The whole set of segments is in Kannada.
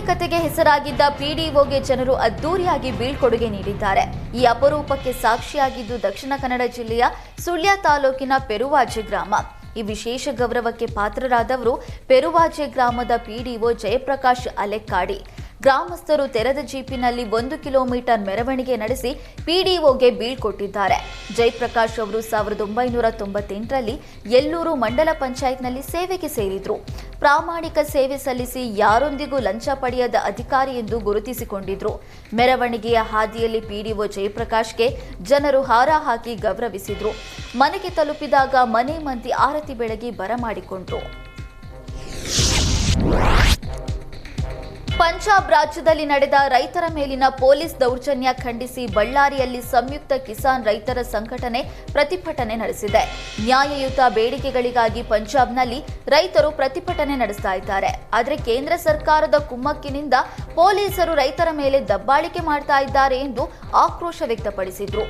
ಪ್ರಾಮಾಣಿಕತೆಗೆ ಹೆಸರಾಗಿದ್ದ ಪಿಡಿಒಗೆ ಜನರು ಅದ್ದೂರಿಯಾಗಿ ಬೀಳ್ಕೊಡುಗೆ ನೀಡಿದ್ದಾರೆ. ಈ ಅಪರೂಪಕ್ಕೆ ಸಾಕ್ಷಿಯಾಗಿದ್ದು ದಕ್ಷಿಣ ಕನ್ನಡ ಜಿಲ್ಲೆಯ ಸುಳ್ಯ ತಾಲೂಕಿನ ಪೆರುವಾಜೆ ಗ್ರಾಮ. ಈ ವಿಶೇಷ ಗೌರವಕ್ಕೆ ಪಾತ್ರರಾದವರು ಪೆರುವಾಜೆ ಗ್ರಾಮದ ಪಿಡಿಒ ಜಯಪ್ರಕಾಶ್ ಅಲೆಕ್ಕಾಡಿ. ಗ್ರಾಮಸ್ಥರು ತೆರೆದ ಜೀಪಿನಲ್ಲಿ ಒಂದು ಕಿಲೋಮೀಟರ್ ಮೆರವಣಿಗೆ ನಡೆಸಿ ಪಿಡಿಒಗೆ ಬೀಳ್ಕೊಟ್ಟಿದ್ದಾರೆ ಜಯಪ್ರಕಾಶ್ ಅವರು ಸಾವಿರದ ಒಂಬೈನೂರ ತೊಂಬತ್ತೆಂಟರಲ್ಲಿ ಎಲ್ಲೂರು ಮಂಡಲ ಪಂಚಾಯತ್ನಲ್ಲಿ ಸೇವೆಗೆ ಸೇರಿದ್ರು. ಪ್ರಾಮಾಣಿಕ ಸೇವೆ ಸಲ್ಲಿಸಿ ಯಾರೊಂದಿಗೂ ಲಂಚ ಪಡೆಯದ ಅಧಿಕಾರಿ ಎಂದು ಗುರುತಿಸಿಕೊಂಡಿದ್ರು. ಮೆರವಣಿಗೆಯ ಹಾದಿಯಲ್ಲಿ ಪಿಡಿಒ ಜಯಪ್ರಕಾಶ್ಗೆ ಜನರು ಹಾರ ಹಾಕಿ ಗೌರವಿಸಿದ್ರು. ಮನೆಗೆ ತಲುಪಿದಾಗ ಮನೆ ಮಂದಿ ಆರತಿ ಬೆಳಗಿ ಬರಮಾಡಿಕೊಂಡ್ರು. ಪಂಜಾಬ್ ರಾಜ್ಯದಲ್ಲಿ ನಡೆದ ರೈತರ ಮೇಲಿನ ಪೊಲೀಸ್ ದೌರ್ಜನ್ಯ ಖಂಡಿಸಿ ಬಳ್ಳಾರಿಯಲ್ಲಿ ಸಂಯುಕ್ತ ಕಿಸಾನ್ ರೈತರ ಸಂಘಟನೆ ಪ್ರತಿಭಟನೆ ನಡೆಸಿದೆ. ನ್ಯಾಯಯುತ ಬೇಡಿಕೆಗಳಿಗಾಗಿ ಪಂಜಾಬ್ನಲ್ಲಿ ರೈತರು ಪ್ರತಿಭಟನೆ ನಡೆಸ್ತಾ ಇದ್ದಾರೆ. ಆದರೆ ಕೇಂದ್ರ ಸರ್ಕಾರದ ಕುಮ್ಮಕ್ಕಿನಿಂದ ಪೊಲೀಸರು ರೈತರ ಮೇಲೆ ದಬ್ಬಾಳಿಕೆ ಮಾಡ್ತಾ ಇದ್ದಾರೆ ಎಂದು ಆಕ್ರೋಶ ವ್ಯಕ್ತಪಡಿಸಿದ್ರು.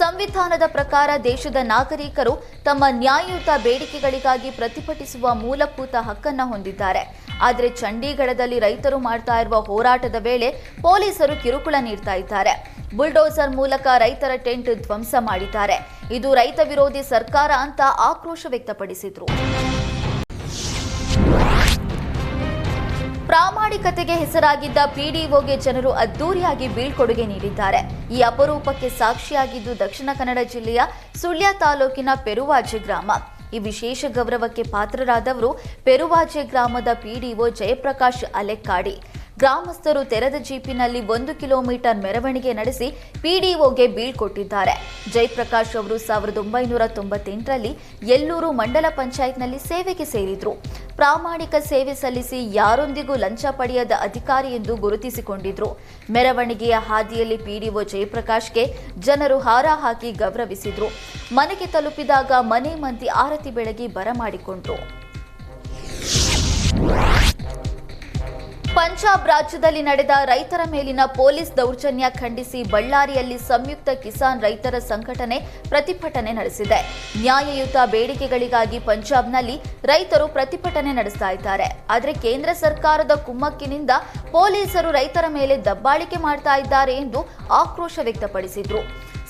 ಸಂವಿಧಾನದ ಪ್ರಕಾರ ದೇಶದ ನಾಗರಿಕರು ತಮ್ಮ ನ್ಯಾಯಯುತ ಬೇಡಿಕೆಗಳಿಗಾಗಿ ಪ್ರತಿಭಟಿಸುವ ಮೂಲಭೂತ ಹಕ್ಕನ್ನು ಹೊಂದಿದ್ದಾರೆ. ಆದರೆ ಚಂಡೀಗಢದಲ್ಲಿ ರೈತರು ಮಾಡ್ತಾ ಇರುವ ಹೋರಾಟದ ವೇಳೆ ಪೊಲೀಸರು ಕಿರುಕುಳ ನೀಡ್ತಾ ಇದ್ದಾರೆ. ಬುಲ್ಡೋಸರ್ ಮೂಲಕ ರೈತರ ಟೆಂಟ್ ಧ್ವಂಸ ಮಾಡಿದ್ದಾರೆ. ಇದು ರೈತ ವಿರೋಧಿ ಸರ್ಕಾರ ಅಂತ ಆಕ್ರೋಶ ವ್ಯಕ್ತಪಡಿಸಿದ್ರು. ಪ್ರಾಮಾಣಿಕತೆಗೆ ಹೆಸರಾಗಿದ್ದ ಪಿಡಿಒಗೆ ಜನರು ಅದ್ದೂರಿಯಾಗಿ ಬೀಳ್ಕೊಡುಗೆ ನೀಡಿದ್ದಾರೆ. ಈ ಅಪರೂಪಕ್ಕೆ ಸಾಕ್ಷಿಯಾಗಿದ್ದು ದಕ್ಷಿಣ ಕನ್ನಡ ಜಿಲ್ಲೆಯ ಸುಳ್ಯ ತಾಲೂಕಿನ ಪೆರುವಾಜೆ ಗ್ರಾಮ. ಈ ವಿಶೇಷ ಗೌರವಕ್ಕೆ ಪಾತ್ರರಾದವರು ಪೆರುವಾಜೆ ಗ್ರಾಮದ ಪಿಡಿಒ ಜಯಪ್ರಕಾಶ್ ಅಲೆಕ್ಕಾಡಿ. ಗ್ರಾಮಸ್ಥರು ತೆರೆದ ಜೀಪಿನಲ್ಲಿ ಒಂದು ಕಿಲೋಮೀಟರ್ ಮೆರವಣಿಗೆ ನಡೆಸಿ ಪಿಡಿಒಗೆ ಬೀಳ್ಕೊಟ್ಟಿದ್ದಾರೆ. ಜಯಪ್ರಕಾಶ್ ಅವರು ಸಾವಿರದ ಒಂಬೈನೂರ ತೊಂಬತ್ತೆಂಟರಲ್ಲಿ ಎಲ್ಲೂರು ಮಂಡಲ ಪಂಚಾಯತ್ನಲ್ಲಿ ಸೇವೆಗೆ ಸೇರಿದ್ರು. ಪ್ರಾಮಾಣಿಕ ಸೇವೆ ಸಲ್ಲಿಸಿ ಯಾರೊಂದಿಗೂ ಲಂಚ ಪಡೆಯದ ಅಧಿಕಾರಿ ಎಂದು ಗುರುತಿಸಿಕೊಂಡಿದ್ರು. ಮೆರವಣಿಗೆಯ ಹಾದಿಯಲ್ಲಿ ಪಿಡಿಒ ಜಯಪ್ರಕಾಶ್ಗೆ ಜನರು ಹಾರ ಹಾಕಿ ಗೌರವಿಸಿದ್ರು. ಮನೆಗೆ ತಲುಪಿದಾಗ ಮನೆ ಮಂದಿ ಆರತಿ ಬೆಳಗಿ ಬರಮಾಡಿಕೊಂಡ್ರು. ಪಂಜಾಬ್ ರಾಜ್ಯದಲ್ಲಿ ನಡೆದ ರೈತರ ಮೇಲಿನ ಪೊಲೀಸ್ ದೌರ್ಜನ್ಯ ಖಂಡಿಸಿ ಬಳ್ಳಾರಿಯಲ್ಲಿ ಸಂಯುಕ್ತ ಕಿಸಾನ್ ರೈತರ ಸಂಘಟನೆ ಪ್ರತಿಭಟನೆ ನಡೆಸಿದೆ. ನ್ಯಾಯಯುತ ಬೇಡಿಕೆಗಳಿಗಾಗಿ ಪಂಜಾಬ್ನಲ್ಲಿ ರೈತರು ಪ್ರತಿಭಟನೆ ನಡೆಸ್ತಾ ಇದ್ದಾರೆ. ಆದರೆ ಕೇಂದ್ರ ಸರ್ಕಾರದ ಕುಮ್ಮಕ್ಕಿನಿಂದ ಪೊಲೀಸರು ರೈತರ ಮೇಲೆ ದಬ್ಬಾಳಿಕೆ ಮಾಡ್ತಾ ಇದ್ದಾರೆ ಎಂದು ಆಕ್ರೋಶ ವ್ಯಕ್ತಪಡಿಸಿದರು.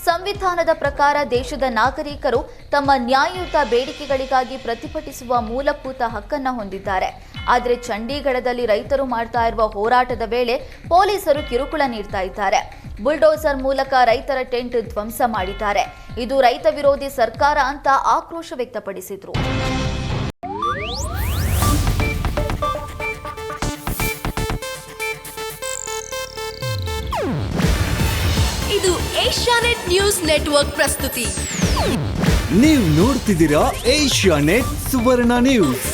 ಸಂವಿಧಾನದ ಪ್ರಕಾರ ದೇಶದ ನಾಗರಿಕರು ತಮ್ಮ ನ್ಯಾಯಯುತ ಬೇಡಿಕೆಗಳಿಗಾಗಿ ಪ್ರತಿಭಟಿಸುವ ಮೂಲಭೂತ ಹಕ್ಕನ್ನು ಹೊಂದಿದ್ದಾರೆ. ಆದರೆ ಚಂಡೀಗಢದಲ್ಲಿ ರೈತರು ಮಾಡ್ತಾ ಇರುವ ಹೋರಾಟದ ವೇಳೆ ಪೊಲೀಸರು ಕಿರುಕುಳ ನೀಡ್ತಾ ಇದ್ದಾರೆ. ಬುಲ್ಡೋಸರ್ ಮೂಲಕ ರೈತರ ಟೆಂಟ್ ಧ್ವಂಸ ಮಾಡಿದ್ದಾರೆ. ಇದು ರೈತ ವಿರೋಧಿ ಸರ್ಕಾರ ಅಂತ ಆಕ್ರೋಶ ವ್ಯಕ್ತಪಡಿಸಿದ್ರು. ಇದು ಏಷ್ಯಾನೆಟ್ ನ್ಯೂಸ್ ನೆಟ್ವರ್ಕ್ ಪ್ರಸ್ತುತಿ. ನೀವು ನೋಡ್ತಿದ್ದೀರಾ ಏಷ್ಯಾನೆಟ್ ಸುವರ್ಣ ನ್ಯೂಸ್.